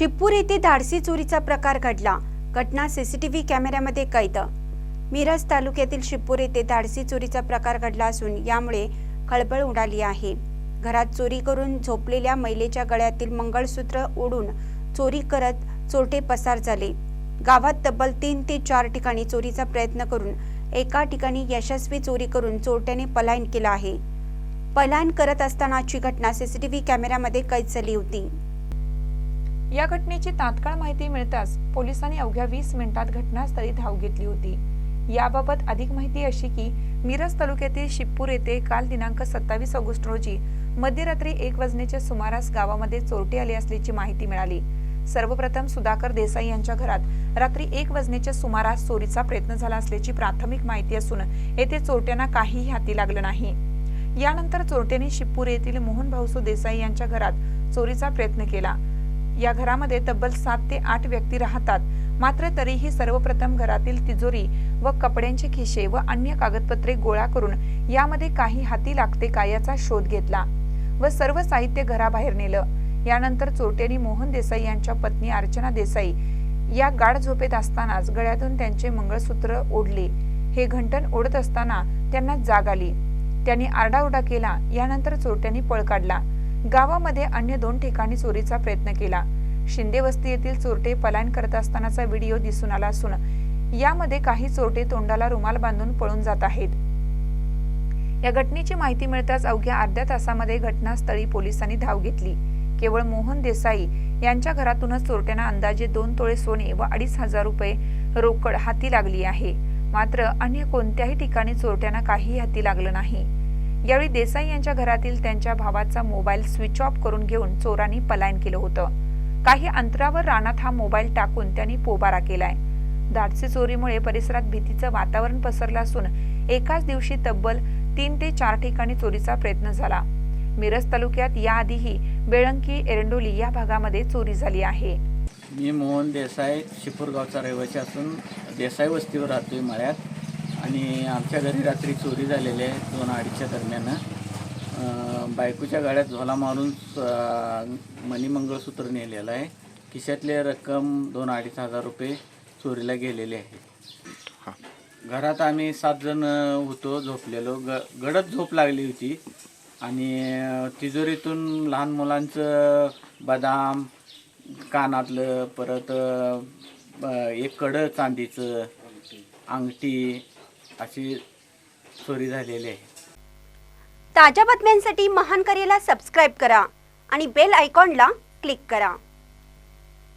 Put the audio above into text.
शिपूर येथे धाडसी चोरीचा प्रकार घडला. घटना सीसीटीव्ही कॅमेऱ्यामध्ये कैद. मिरज तालुक्यातील शिपूर येथे धाडसी चोरीचा प्रकार घडला असून यामुळे खळबळ उडाली आहे. घरात चोरी करून झोपलेल्या महिलेच्या गळ्यातील मंगळसूत्र ओढून चोरी करत चोरटे पसार झाले. गावात तब्बल तीन ते चार ठिकाणी चोरीचा प्रयत्न करून एका ठिकाणी यशस्वी चोरी करून चोरट्याने पलायन केलं आहे. पलायन करत असतानाची घटना सीसीटीव्ही कॅमेऱ्यामध्ये कैद झाली होती. या घटनेची तात्काळ माहिती मिळताच पोलिसांनी अवघ्या वीस मिनिटात घटनास्थळी धाव घेतली होती. याबाबत अधिक माहिती अशी की मिरज तालुक्यातील शिप्पूर येथे काल दिनांक सत्तावीस ऑगस्ट रोजी मध्यरात्री एक वाजण्याच्या सुमारास गावामध्ये चोरटे आले असल्याची माहिती मिळाली. सर्वप्रथम सुधाकर देसाई यांच्या घरात रात्री एक वाजण्याच्या सुमारास चोरीचा प्रयत्न झाला असल्याची प्राथमिक माहिती असून येथे चोरट्यांना काहीही हाती लागलं नाही. यानंतर चोरट्यांनी शिप्पूर येथील मोहन भाऊसो देसाई यांच्या घरात चोरीचा प्रयत्न केला. या घरामध्ये तब्बल सात ते आठ व्यक्ती राहतात. मात्र तरीही सर्वप्रथम घरातील तिजोरी व कपड्यांचे खिशे व अन्य कागदपत्रे गोळा करून यामध्ये काही हाती लागते का याचा शोध घेतला व सर्व साहित्य घराबाहेर नेलं. यानंतर चोरट्यांनी मोहन देसाई यांच्या पत्नी अर्चना देसाई या गाढ झोपेत असतानाच गळ्यातून त्यांचे मंगळसूत्र ओढले. हे घंटण ओढत असताना त्यांना जाग आली. त्यांनी आरडाओरडा केला. यानंतर चोरट्यांनी पळ काढला. गावामध्ये अन्य दोन ठिकाणी चोरीचा प्रयत्न केला. शिंदे वस्ती येथील चोरटे पलायन करत असतानाचा व्हिडिओ दिसून आला असून यामध्ये काही चोरटे तोंडाला रुमाल बांधून पळून जात आहेत. या घटनेची माहिती मिळताच अवघ्या अर्ध्या तासामध्ये घटनास्थळी पोलिसांनी धाव घेतली. केवळ मोहन देसाई यांच्या घरातूनच चोरट्यांना अंदाजे दोन तोळे सोने व अडीच हजार रुपये रोकड हाती लागली आहे. मात्र अन्य कोणत्याही ठिकाणी चोरट्यांना काही हाती लागलं नाही. यावेळी देसाई यांच्या घरातील त्यांच्या भावाचा मोबाईल स्विच ऑफ करून घेऊन चोरांनी पलायन केलं होतं. काही अंतरावर रानात हा मोबाईल टाकून त्यांनी पोबारा केलाय. धाडसी चोरीमुळे परिसरात भीतीचं वातावरण पसरलं असून एकाच दिवशी तब्बल तीन ते चार ठिकाणी चोरीचा प्रयत्न झाला. मिरज तालुक्यात याआधीही बेळंकी एरंडोली या भागामध्ये चोरी झाली आहे. मी मोहन देसाई शिपूरगावचा रहिवासी असून देसाई वस्तीवर राहतोय मळ्यात. आणि आमच्या घरी रात्री चोरी झालेली आहे दोन अडीचच्या दरम्यान. बायकोच्या गाड्यात झोला मारून अं, मणिमंगळसूत्र नेलेलं आहे. खिशातले रक्कम दोन अडीच हजार रुपये चोरीला गेलेले आहे. घरात आम्ही सात जण होतो झोपलेलो. ग गडद झोप लागली होती. आणि तिजोरीतून लहान मुलांचं बदाम कानातलं परत एक कडं चांदीचं अंगठी अशी चोरी झालेली आहे. ताज्या बातम्यांसाठी महान करेला सबस्क्राईब करा आणि बेल आयकॉनला क्लिक करा.